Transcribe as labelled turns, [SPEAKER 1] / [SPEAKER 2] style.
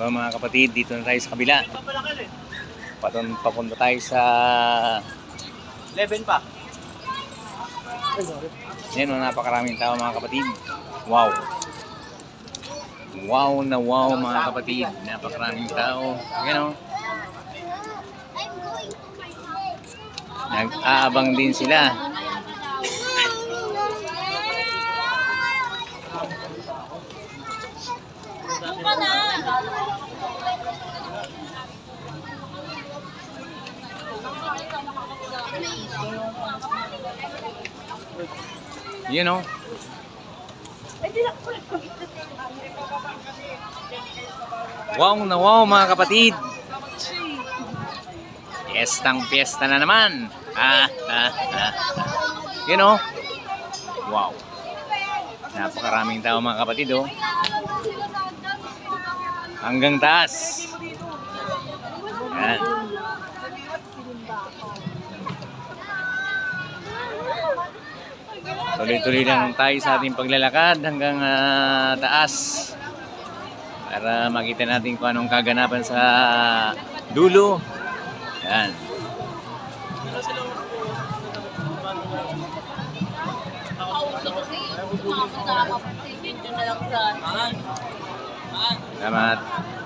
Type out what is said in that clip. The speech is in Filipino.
[SPEAKER 1] Diba mga kapatid, dito na tayo sa kabila. Patun, papunta tayo sa...
[SPEAKER 2] 11 pa.
[SPEAKER 1] Yan, oh, napakaraming tao mga kapatid. Wow. Wow na wow mga kapatid. Napakaraming tao. Yan o. Nag-aabang din sila. Yan o. Wow na wow mga kapatid. Piyestang piyesta na naman. Ah, ah, ah. Yan o. Wow. Napakaraming tao mga kapatid oh. Hanggang taas. Yan. Tuloy-tuloy lang tayo sa ating paglalakad hanggang ah, taas para makita natin kung anong kaganapan sa dulo. Yan. Salamat.